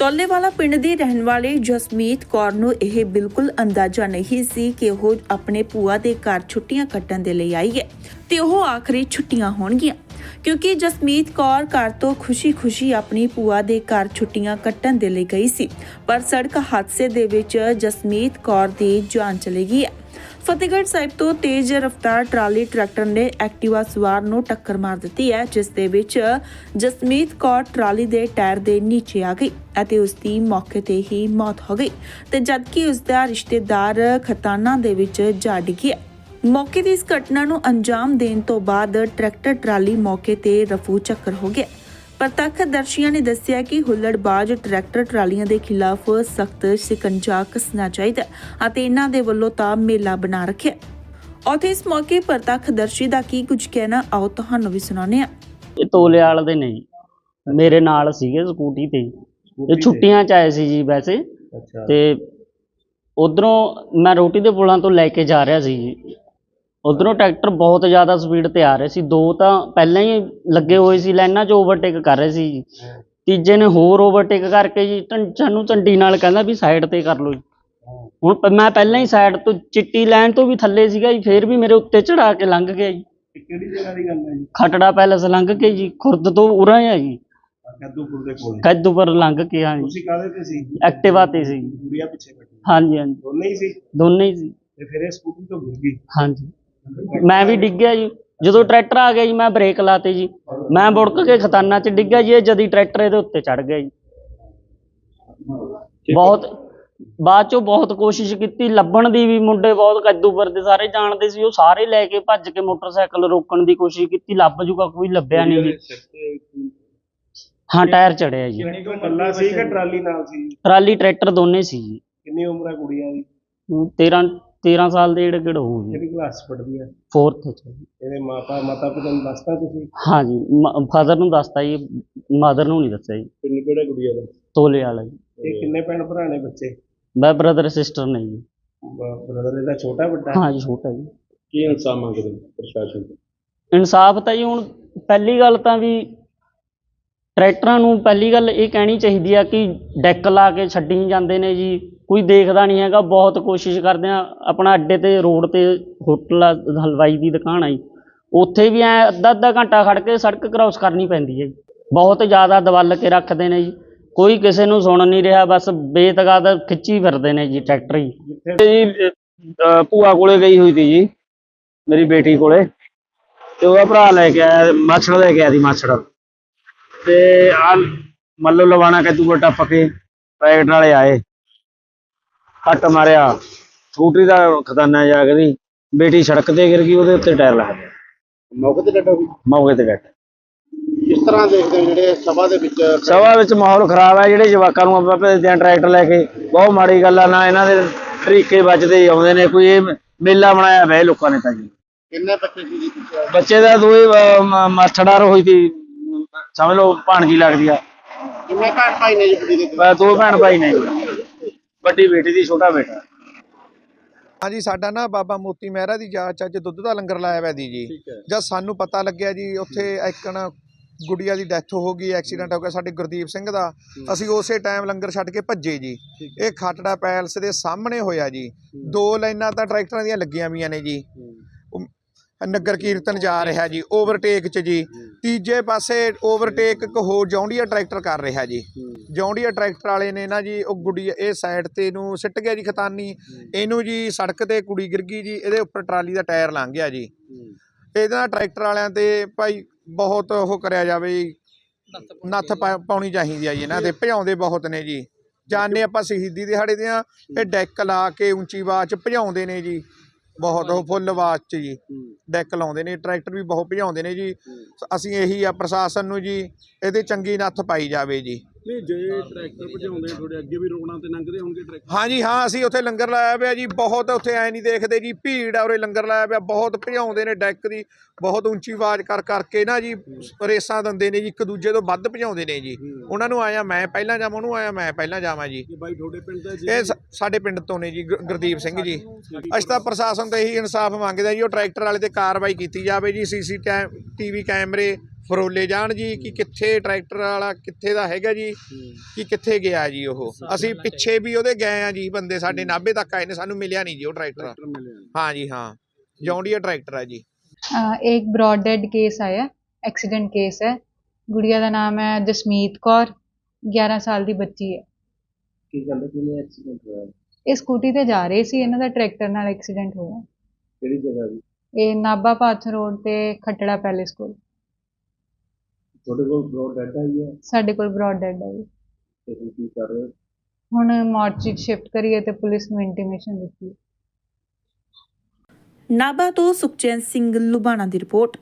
ਤੋਲੇਵਾਲਾ ਪਿੰਡ ਦੀ ਰਹਿਣ ਵਾਲੇ ਜਸਮੀਤ ਕੌਰ ਨੂੰ ਇਹ ਬਿਲਕੁਲ ਅੰਦਾਜ਼ਾ ਨਹੀਂ ਸੀ ਕਿ ਉਹ ਆਪਣੇ ਭੂਆ ਦੇ ਘਰ ਛੁੱਟੀਆਂ ਕੱਟਣ ਦੇ ਲਈ ਆਈ ਹੈ ਤੇ ਉਹ ਆਖਰੀ ਛੁੱਟੀਆਂ ਹੋਣਗੀਆਂ। ਕਿਉਂਕਿ ਜਸਮੀਤ ਕੌਰ ਘਰ ਤੋਂ ਖੁਸ਼ੀ-ਖੁਸ਼ੀ ਆਪਣੀ ਭੂਆ ਦੇ ਘਰ ਛੁੱਟੀਆਂ ਕੱਟਣ ਦੇ ਲਈ ਗਈ ਸੀ। ਪਰ ਸੜਕ ਹਾਦਸੇ ਦੇ ਵਿੱਚ ਜਸਮੀਤ ਕੌਰ ਦੀ ਜਾਨ ਚਲੀ ਗਈ ਹੈ। ਫਤਿਹਗੜ੍ਹ ਸਾਹਿਬ ਤੋਂ ਤੇਜ਼ ਰਫ਼ਤਾਰ ਟਰਾਲੀ ਟਰੈਕਟਰ ਨੇ ਐਕਟਿਵਾ ਸਵਾਰ ਨੂੰ ਟੱਕਰ ਮਾਰ ਦਿੱਤੀ ਹੈ, ਜਿਸ ਦੇ ਵਿੱਚ ਜਸਮੀਤ ਕੌਰ ਟਰਾਲੀ ਦੇ ਟਾਇਰ ਦੇ ਨੀਚੇ ਆ ਗਈ ਅਤੇ ਉਸ ਦੀ ਮੌਕੇ ਤੇ ਹੀ ਮੌਤ ਹੋ ਗਈ ਤੇ ਜਦਕਿ ਉਸ ਦਾ ਰਿਸ਼ਤੇਦਾਰ ਖਤਾਨਾ ਦੇ ਵਿੱਚ ਜਾ ਡਿੱਗਿਆ ਮੌਕੇ ਦੀ ਇਸ ਘਟਨਾ ਨੂੰ ਅੰਜਾਮ ਦੇਣ ਤੋਂ ਬਾਅਦ ਟਰੈਕਟਰ ਟਰਾਲੀ ਮੌਕੇ ਤੇ ਰਫੂ ਚੱਕਰ ਹੋ ਗਿਆ। ਪ੍ਰਤੱਖਦਰਸ਼ੀਆਂ ਨੇ ਦੱਸਿਆ ਕਿ ਹੁੱਲੜਬਾਜ਼ ਟਰੈਕਟਰ ਟਰਾਲੀਆਂ ਦੇ ਖਿਲਾਫ ਸਖਤ ਸਿਕੰਜਾ ਕੱਸਣਾ ਚਾਹੀਦਾ ਅਤੇ ਇਹਨਾਂ ਦੇ ਵੱਲੋਂ ਤਾਂ ਮੇਲਾ ਬਣਾ ਰੱਖਿਆ ਉਥੇ ਇਸ ਮੌਕੇ ਪ੍ਰਤੱਖਦਰਸ਼ੀ ਦਾ ਕੀ ਕੁਝ ਕਹਿਣਾ ਆਓ ਤੁਹਾਨੂੰ ਵੀ ਸੁਣਾਉਂਦੇ ਹਾਂ। ਇਹ ਤੋਲੇ ਵਾਲੇ ਦੇ ਨਹੀਂ ਮੇਰੇ ਨਾਲ ਸੀਗੇ ਸਕੂਟੀ ਤੇ। ਹੀ। ਇਹ ਛੁੱਟੀਆਂ ਚ ਆਏ ਸੀ ਜੀ ਵੈਸੇ। ਅੱਛਾ। ਤੇ ਉਧਰੋਂ ਮੈਂ ਰੋਟੀ ਦੇ ਪੁਲਾਂ ਤੋਂ ਲੈ ਕੇ ਜਾ ਰਿਹਾ ਸੀ ਜੀ। ਉਧਰੋਂ ਟਰੈਕਟਰ ਬਹੁਤ ਜ਼ਿਆਦਾ ਸਪੀਡ ਤੇ ਆ ਰਹੇ ਸੀ। ਦੋ ਤਾਂ ਪਹਿਲਾਂ ਹੀ ਲੱਗੇ ਹੋਏ ਸੀ ਲਾਈਨਾਂ 'ਚ ਓਵਰਟੇਕ ਕਰ ਰਹੇ ਸੀ ਜੀ। ਤੀਜੇ ਨੇ ਹੋਰ ਓਵਰਟੇਕ ਕਰਕੇ ਜੀ ਸਾਨੂੰ ਝੰਡੀ ਨਾਲ ਕਹਿੰਦਾ ਵੀ ਸਾਈਡ ਤੇ ਕਰ ਲਓ ਜੀ। ਹੁਣ ਪ- ਮੈਂ ਪਹਿਲਾਂ ਹੀ ਸਾਈਡ ਤੋਂ ਚਿੱਟੀ ਲਾਈਨ ਤੋਂ ਵੀ ਥੱਲੇ ਸੀਗਾ ਜੀ ਫੇਰ ਵੀ ਮੇਰੇ ਉੱਤੇ ਚੜਾ ਕੇ ਲੰਘ ਗਿਆ ਜੀ। ਇਹ ਕਿਹੜੀ ਜਗ੍ਹਾ ਦੀ ਗੱਲ ਹੈ ਜੀ? ਖਟੜਾ ਪੈਲਸ ਲੰਘ ਕੇ ਜੀ ਖੁਰਦ ਤੋਂ ਉਰਾਂ ਆ ਜੀ। ਕੱਦੂਪੁਰ ਦੇ ਕੋਲ। ਕੱਦੂਪਰ ਲੰਘ ਕੇ ਆ ਜੀ। ਤੁਸੀਂ ਕਾਹਦੇ ਤੇ ਸੀ? ਐਕਟਿਵਾ ਤੇ ਸੀ। ਗੁੜੀਆ ਪਿੱਛੇ ਬੈਠੀ ਹਾਂਜੀ ਹਾਂਜੀ। ਦੋਨੇ ਹੀ ਸੀ? ਦੋਨੇ ਹੀ ਸੀ। ਤੇ ਫਿਰ ਇਹ ਸਕੂਟੀ ਤੋਂ ਗਿਰ ਗਈ। ਹਾਂਜੀ। ਮੈਂ ਵੀ ਡਿੱਗਿਆ ਜੀ। ਜਦੋਂ ਟਰੈਕਟਰ ਆ ਗਿਆ ਜੀ ਮੈਂ ਬ੍ਰੇਕ ਲਾਤੇ ਜੀ। ਮੈਂ ਬੁੜਕ ਕੇ ਖਤਾਨਾ 'ਚ ਡਿੱਗਿਆ ਜੀ ਇਹ ਜਦੀ ਟਰੈਕਟਰ ਇਹਦੇ ਉੱਤੇ ਚੜ ਗਿਆ ਜੀ। ਬਹੁਤ ਬਾਅਦ ਚੋਂ ਬਹੁਤ ਕੋਸ਼ਿਸ਼ ਕੀਤੀ ਲੱਭਣ ਦੀ ਵੀ ਮੁੰਡੇ ਬਹੁਤ ਕੱਦੂਪਰ ਦੇ ਸਾਰੇ ਜਾਣਦੇ ਸੀ ਉਹ ਸਾਰੇ ਲੈ ਕੇ ਭੱਜ ਕੇ ਮੋਟਰਸਾਈਕਲ ਰੋਕਣ ਦੀ ਕੋਸ਼ਿਸ਼ ਕੀਤੀ ਲੱਭ ਜੂਗਾ ਕੋਈ ਲੱਭਿਆ ਨਹੀਂ ਜੀ। ਹਾਂ ਟਾਇਰ ਚੜਿਆ ਜੀ। ਕਿੰਨੀ ਤੋਂ ਕੱਲਾ ਸੀ ਕਿ ਟਰਾਲੀ ਨਾਲ ਸੀ? ਟਰਾਲੀ ਟਰੈਕਟਰ ਦੋਨੇ ਸੀ ਜੀ। ਕਿੰਨੀ ਉਮਰ ਹੈ ਗੁੜੀਆ ਦੀ? 13 13 ਸਾਲ ਦੇ ਏੜ ਗੇੜ ਹੋ ਗਏ ਕਿਹੜੀ ਕਲਾਸ ਪੜ੍ਹਦੀ ਹੈ 4th ਚ। ਇਹਦੇ ਮਾਤਾ ਮਾਤਾ ਪਿਤਾ ਨੂੰ ਦੱਸਤਾ ਤੁਸੀਂ? ਹਾਂ ਜੀ ਫਾਦਰ ਨੂੰ ਦੱਸਤਾ ਜੀ ਮਦਰ ਨੂੰ ਨਹੀਂ ਦੱਸਿਆ ਜੀ। ਕਿੰਨੀ ਕਿਹੜਾ ਗੁੜੀਆ ਦਾ? ਤੋਲੇ ਵਾਲਾ ਜੀ। ਇਹ ਕਿੰਨੇ ਭੈਣ ਭਰਾ ਨੇ ਬੱਚੇ? ਮੈਂ ਬ੍ਰਦਰ ਸਿਸਟਰ ਨੇ ਜੀ। ਬ੍ਰਦਰ ਇਹਦਾ ਛੋਟਾ ਵੱਡਾ? ਹਾਂ ਜੀ ਛੋਟਾ ਜੀ। ਕੀ ਇਨਸਾਫ ਮੰਗਦੇ ਪ੍ਰਸ਼ਾਸਨ ਤੋਂ? ਇਨਸਾਫ ਤਾਂ ਜੀ ਹੁਣ ਪਹਿਲੀ ਗੱਲ ਤਾਂ ਵੀ ਟਰੈਕਟਰਾਂ ਨੂੰ ਪਹਿਲੀ ਗੱਲ ਇਹ ਕਹਿਣੀ ਚਾਹੀਦੀ ਆ ਕਿ ਡੈਕ ਲਾ ਕੇ ਛੱਡੀ ਜਾਂਦੇ ਨੇ ਜੀ। ਕੋਈ ਦੇਖਦਾ ਨਹੀਂ ਹੈਗਾ ਬਹੁਤ ਕੋਸ਼ਿਸ਼ ਕਰਦੇ ਆ। ਆਪਣਾ ਅੱਡੇ ਤੇ ਰੋਡ ਤੇ ਹੋਟਲ ਆ, ਹਲਵਾਈ ਦੀ ਦੁਕਾਨ ਆ ਉੱਥੇ ਵੀ ਐ ਅੱਧਾ ਅੱਧਾ ਘੰਟਾ ਖੜ ਕੇ ਸੜਕ ਕ੍ਰਾਸ ਕਰਨੀ ਪੈਂਦੀ ਹੈ ਜੀ। ਬਹੁਤ ਜ਼ਿਆਦਾ ਦਵਲ ਕੇ ਰੱਖਦੇ ਨੇ ਜੀ। ਕੋਈ ਕਿਸੇ ਨੂੰ ਸੁਣ ਨਹੀਂ ਰਿਹਾ ਬਸ ਬੇਤਗਾਦ ਖਿੱਚੀ ਫਿਰਦੇ ਨੇ ਜੀ ਟਰੈਕਟਰ ਹੀ ਜੀ ਅਹ ਭੂਆ ਕੋਲੇ ਗਈ ਹੋਈ ਸੀ ਜੀ ਮੇਰੀ ਬੇਟੀ ਕੋਲੇ। ਤੇ ਉਹਦਾ ਭਰਾ ਲੈ ਕੇ ਆਇਆ ਮਾਛੜ ਲੈ ਕੇ ਆਇਆ ਸੀ ਮਾਛੜ। ਤੇ ਆ ਮੱਲੋ ਲਵਾਣਾ ਕੱਦੂ ਕੋਲ ਟੱਪ ਕੇ ਵਾਲੇ ਆਏ। ਹੱਟ ਮਾਰਿਆ। ਸਕੂਟਰੀ ਦਾ ਖਜ਼ਾਨਾ ਜਾ ਗਈ ਬੇਟੀ ਸੜਕ ਤੇ ਗਿਰ ਗਈ ਉਹਦੇ ਉੱਤੇ ਟਾਇਰ ਲੱਗ ਗਿਆ। ਮੌਕੇ ਤੇ ਡੱਟੋ ਮੌਕੇ ਤੇ ਡੈਟ ਕਿਸ ਤਰ੍ਹਾਂ ਦੇਖਦੇ ਹੋ ਜਿਹੜੇ ਸਭਾ ਦੇ ਵਿੱਚ ਸਭਾ ਵਿੱਚ ਮਾਹੌਲ ਖਰਾਬ ਹੈ ਜਿਹੜੇ ਜਵਾਕਾਂ ਨੂੰ ਆਪਾਂ ਭੇਜਦੇ ਆ ਟਰੈਕਟਰ ਲੈ ਕੇ ਬਹੁਤ ਮਾੜੀ ਗੱਲ ਆ ਨਾ ਇਹਨਾਂ ਦੇ ਤਰੀਕੇ ਵੱਜਦੇ ਹੀ ਆਉਂਦੇ ਨੇ ਕੋਈ ਇਹ ਮੇਲਾ ਬਣਾਇਆ ਇਹ ਲੋਕਾਂ ਨੇ ਤਾਂ ਜੀ। ਕਿੰਨੇ ਬੱਚੇ ਸੀ ਜੀ ਬੱਚੇ ਦਾ ਦੋਏ ਮਾਸਟਰਡਾਰ ਹੋਈ ਸੀ ਸਮਝ ਲਓ ਭਾਣਜੀ ਲੱਗਦੀ ਆ। ਕਿੰਨੇ ਭੈਣ ਭਾਈ ਨੇ ਜੀ ਦੇ? ਦੋ ਭੈਣ ਭਾਈ ਨੇ ਵੱਡੀ ਬੇਟੀ ਦੀ ਛੋਟਾ ਬੇਟਾ। ਹਾਂਜੀ ਸਾਡਾ ਨਾ ਬਾਬਾ ਮੋਤੀ ਮਹਿਰਾ ਦੀ ਯਾਦ ਚ ਅੱਜ ਦੁੱਧ ਦਾ ਲੰਗਰ ਲਾਇਆ ਹੋਇਆ ਦੀ ਜੀ। ਜਦ ਸਾਨੂੰ ਪਤਾ ਲੱਗਿਆ ਜੀ ਉੱਥੇ ਇੱਕਣ ਗੁੜੀਆ ਦੀ ਡੈਥ ਹੋ ਗਈ ਐਕਸੀਡੈਂਟ ਹੋ ਗਿਆ ਸਾਡੇ ਗੁਰਦੀਪ ਸਿੰਘ ਦਾ। ਅਸੀਂ ਉਸੇ ਟਾਈਮ ਲੰਗਰ ਛੱਡ ਕੇ ਭੱਜੇ ਜੀ। ਇਹ ਖਟੜਾ ਪੈਲਸ ਦੇ ਸਾਹਮਣੇ ਹੋਇਆ ਜੀ। ਦੋ ਲਾਈਨਾਂ ਤਾਂ ਟਰੈਕਟਰਾਂ ਦੀਆਂ ਲੱਗੀਆਂ ਵੀਆਂ ਨੇ ਜੀ। ਨਗਰ ਕੀਰਤਨ ਜਾ ਰਿਹਾ ਜੀ ਓਵਰਟੇਕ ਚ ਜੀ। ਤੀਜੇ ਪਾਸੇ ਓਵਰਟੇਕ ਇੱਕ ਹੋਰ ਜੌਂਡੀਆ ਟਰੈਕਟਰ ਕਰ ਰਿਹਾ ਜੀ। ਜੌਂਡੀਆ ਟਰੈਕਟਰ ਵਾਲੇ ਨੇ ਨਾ ਜੀ ਉਹ ਗੁੜੀ ਇਹ ਸਾਈਡ ਤੇ ਨੂੰ ਸਿੱਟ ਗਿਆ ਜੀ ਖਤਾਨੀ। ਇਹਨੂੰ ਜੀ ਸੜਕ ਤੇ ਕੁੜੀ ਗਿਰ ਗਈ ਜੀ ਇਹਦੇ ਉੱਪਰ ਟਰਾਲੀ ਦਾ ਟਾਇਰ ਲੰਘ ਗਿਆ ਜੀ। ਇਹਦੇ ਨਾਲ ਟਰੈਕਟਰ ਵਾਲਿਆਂ ਤੇ ਭਾਈ ਬਹੁਤ ਉਹ ਕਰਿਆ ਜਾਵੇ ਨੱਥ ਪਾਉਣੀ ਚਾਹੀਦੀ ਆ ਜੀ ਇਹਨਾਂ ਤੇ ਭਜਾਉਂਦੇ ਬਹੁਤ ਨੇ ਜੀ। ਜਾਣੇ ਆਪਾਂ ਸ਼ਹੀਦੀ ਦਿਹਾੜੇ ਦੇ ਆ ਇਹ ਡੈਕ ਲਾ ਕੇ ਉੱਚੀ ਆਵਾਜ਼ ਚ ਭਜਾਉਂਦੇ ਨੇ ਜੀ। ਬਹੁਤ ਉਹ ਫੁੱਲ ਆਵਾਜ਼ ਚ ਜੀ। ਡੈਕ ਲਾਉਂਦੇ ਨੇ ਟਰੈਕਟਰ ਵੀ ਬਹੁਤ ਭਜਾਉਂਦੇ ਨੇ ਜੀ। ਅਸੀਂ ਇਹੀ ਆ ਪ੍ਰਸ਼ਾਸਨ ਨੂੰ ਜੀ ਇਹਦੇ ਚੰਗੀ ਨੱਥ ਪਾਈ ਜਾਵੇ ਜੀ। ਨਹੀਂ ਜੇ ਟਰੈਕਟਰ ਭਜਾਉਂਦੇ ਤੁਹਾਡੇ ਅੱਗੇ ਵੀ ਰੋਣਾ ਤੇ ਲੰਘਦੇ ਹੋਣਗੇ ਟਰੈਕਟਰ? ਹਾਂਜੀ ਹਾਂ ਅਸੀਂ ਉੱਥੇ ਲੰਗਰ ਲਾਇਆ ਪਿਆ ਜੀ ਬਹੁਤ ਉੱਥੇ ਐ ਨਹੀਂ ਦੇਖਦੇ ਜੀ ਭੀੜ ਆ ਉਰੇ ਲੰਗਰ ਲਾਇਆ ਪਿਆ ਬਹੁਤ ਭਜਾਉਂਦੇ ਨੇ ਡੈਕ ਦੀ ਬਹੁਤ ਉੱਚੀ ਆਵਾਜ਼ ਕਰ ਕਰਕੇ ਨਾ ਜੀ ਰੇਸਾਂ ਦਿੰਦੇ ਨੇ ਜੀ ਇੱਕ ਦੂਜੇ ਤੋਂ ਵੱਧ ਭਜਾਉਂਦੇ ਨੇ ਜੀ। ਉਹਨਾਂ ਨੂੰ ਆਇਆ ਮੈਂ ਪਹਿਲਾਂ ਜਾਵਾਂ ਉਹਨੂੰ ਆਇਆ ਮੈਂ ਪਹਿਲਾਂ ਜਾਵਾਂ ਜੀ। ਇਹ ਬਾਈ ਤੁਹਾਡੇ ਪਿੰਡ ਦਾ ਜੀ? ਇਹ ਸਾ- ਸਾਡੇ ਪਿੰਡ ਤੋਂ ਨੇ ਜੀ ਗੁਰ- ਗੁਰਦੀਪ ਸਿੰਘ ਜੀ। ਅਸੀਂ ਤਾਂ ਪ੍ਰਸ਼ਾਸਨ ਤੋਂ ਇਹੀ ਇਨਸਾਫ ਮੰਗਦੇ ਆ ਜੀ ਉਹ ਟਰੈਕਟਰ ਵਾਲੇ ਤੇ ਕਾਰਵਾਈ ਕੀਤੀ ਜਾਵੇ ਜੀ ਸੀਸੀ ਟੀਵੀ ਕੈਮਰੇ ਫਰੋਲੇ ਜਾਣ ਜੀ ਕਿ ਕਿੱਥੇ ਟਰੈਕਟਰ ਵਾਲਾ ਕਿੱਥੇ ਦਾ ਹੈਗਾ ਜੀ ਕਿ ਕਿੱਥੇ ਗਿਆ ਜੀ ਉਹ ਅਸੀਂ ਪਿੱਛੇ ਵੀ ਉਹਦੇ ਗਏ ਆ ਜੀ ਬੰਦੇ ਸਾਡੇ ਨਾਭੇ ਤੱਕ ਆਏ ਨੇ ਸਾਨੂੰ ਮਿਲਿਆ ਨਹੀਂ ਜੀ ਉਹ ਟਰੈਕਟਰ ਟਰੈਕਟਰ ਮਿਲਿਆ ਨਹੀਂ। ਹਾਂ ਜੀ ਹਾਂ ਜੌਂਡੀਆ ਟਰੈਕਟਰ ਆ ਜੀ अ, एक ब्रॉड डेड केस आया एक्सीडेंट केस है गुड़िया का नाम है जसमीत कौर 11 ਸਾਲ ਦੀ ਬੱਚੀ ਹੈ ਕੀ ਗੱਲ ਕਿਵੇਂ ਐਕਸੀਡੈਂਟ ਹੋਇਆ ਇਹ ਸਕੂਟੀ ਤੇ ਜਾ ਰਹੇ ਸੀ ਇਹਨਾਂ ਦਾ ਟਰੈਕਟਰ ਨਾਲ ਐਕਸੀਡੈਂਟ ਹੋਇਆ ਕਿਹੜੀ ਜਗ੍ਹਾ ਜੀ ਇਹ ਨਾਭਾ ਪਾਥ ਰੋਡ ਤੇ ਖੱਟੜਾ ਪੈਲੇਸ ਕੋਲ ਤੁਹਾਡੇ ਕੋਲ ਬਰੋਡ ਡੈਡ ਆਈ ਹੈ? ਸਾਡੇ ਕੋਲ ਬ੍ਰੌਡ ਡੈਡ ਹੈ ਜੀ। ਤੇ ਹੁਣ ਕੀ ਕਰ ਰਹੇ ਹੋ? ਹੁਣ ਮੋਰਚੀ ਸ਼ਿਫਟ ਕਰੀਏ ਤੇ ਪੁਲਿਸ ਨੂੰ ਇੰਟੀਮੇਸ਼ਨ ਦਿੱਤੀ ਨਾਭਾ ਤੋਂ ਸੁਖਚੈਨ ਸਿੰਘ ਲੁਬਾਣਾ ਦੀ ਰਿਪੋਰਟ।